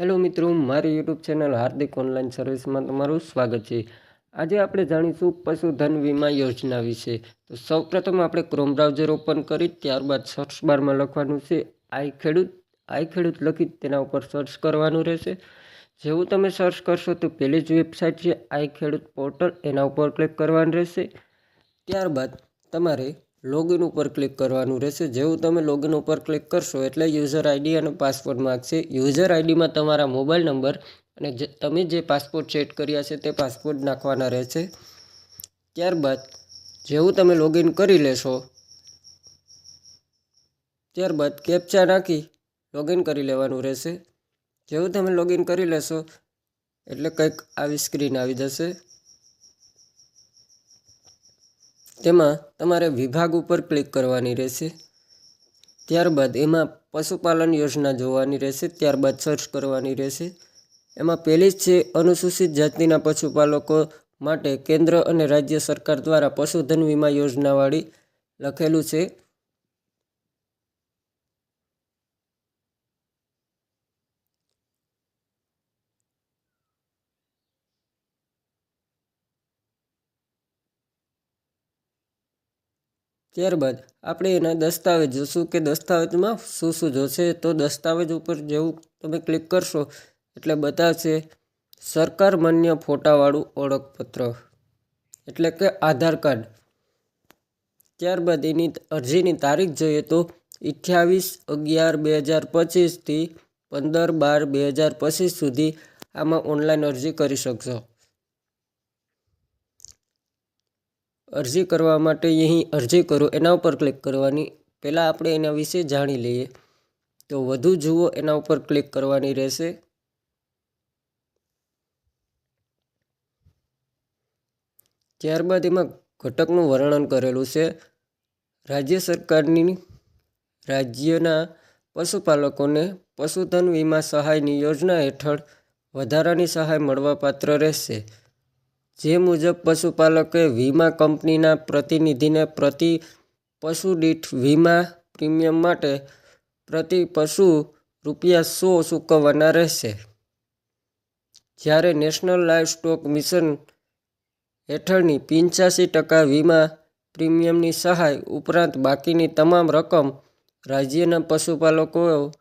Hello મિત્રો, મારી YouTube channel હાર્દિક online સર્વિસમાં તમારું સ્વાગત છે. આજે આપણે જાણીશું પશુધન વીમા યોજના વિશે. તો સૌપ્રથમ આપણે ક્રોમ બ્રાઉઝર ઓપન કરી, ત્યારબાદ સર્ચ બારમાં લખવાનું છે, આઈ ખેડૂત આઈ ખેડૂત લખી તેના ઉપર સર્ચ કરવાનું રહેશે. જેવું તમે સર્ચ કરશો તો પહેલી જ વેબસાઇટ છે, આઈ ખેડૂત પોર્ટલ એના ઉપર ક્લિક કરવાનું રહેશે. ત્યારબાદ તમારે લોગિન ઉપર ક્લિક કરવાનું રહેશે. જેવું તમે લોગિન ઉપર ક્લિક કરશો એટલે યુઝર આઈડી અને પાસપોર્ટ માગશે. યુઝર આઈડીમાં તમારા મોબાઈલ નંબર અને તમે જે પાસપોર્ટ સેટ કર્યા છે તે પાસપોર્ટ નાખવાના રહેશે. ત્યારબાદ જેવું તમે લોગિન કરી લેશો, ત્યારબાદ કેપ્ચા નાખી લોગિન કરી લેવાનું રહેશે. જેવું તમે લોગિન કરી લેશો એટલે કંઈક આવી સ્ક્રીન આવી જશે. તેમાં તમારે વિભાગ ઉપર ક્લિક કરવાની રહેશે. ત્યારબાદ એમાં પશુપાલન યોજના જોવાની રહેશે. ત્યારબાદ સર્ચ કરવાની રહેશે. એમાં પહેલી જ છે, અનુસૂચિત જાતિના પશુપાલકો માટે કેન્દ્ર અને રાજ્ય સરકાર દ્વારા પશુધન વીમા યોજનાવાળી લખેલું છે. ત્યારબાદ આપણે એના દસ્તાવેજ જોશું કે દસ્તાવેજમાં શું શું જોશે. તો દસ્તાવેજ ઉપર જેવું તમે ક્લિક કરશો એટલે બતાવશે, સરકાર માન્ય ફોટાવાળું ઓળખપત્ર. એટલે કે આધાર કાર્ડ. ત્યારબાદ એની અરજીની તારીખ જોઈએ તો અઠ્યાવીસ અગિયાર બે હજાર પચીસથી પંદર બાર બે હજાર પચીસ સુધી આમાં ઓનલાઈન અરજી કરી શકશો. અરજી કરવા માટે અહીં અરજી કરો, એના ઉપર ક્લિક કરવાની. પહેલાં આપણે એના વિશે જાણી લઈએ. તો વધુ જુઓ, એના ઉપર ક્લિક કરવાની રહેશે. ત્યારબાદ એમાં ઘટકનું વર્ણન કરેલું છે. રાજ્ય સરકારની રાજ્યના પશુપાલકોને પશુધન વીમા સહાયની યોજના હેઠળ વધારાની સહાય મળવાપાત્ર રહેશે. જે મુજબ પશુપાલકે વીમા કંપનીના પ્રતિનિધિને પ્રતિ પશુ દીઠ વીમા પ્રીમિયમ માટે પ્રતિ પશુ રૂપિયા સો ચૂકવવાના રહેશે. જ્યારે નેશનલ લાઇફ સ્ટોક મિશન હેઠળની પંચ્યાસી ટકા વીમા પ્રીમિયમની સહાય ઉપરાંત બાકીની તમામ રકમ રાજ્યના પશુપાલકો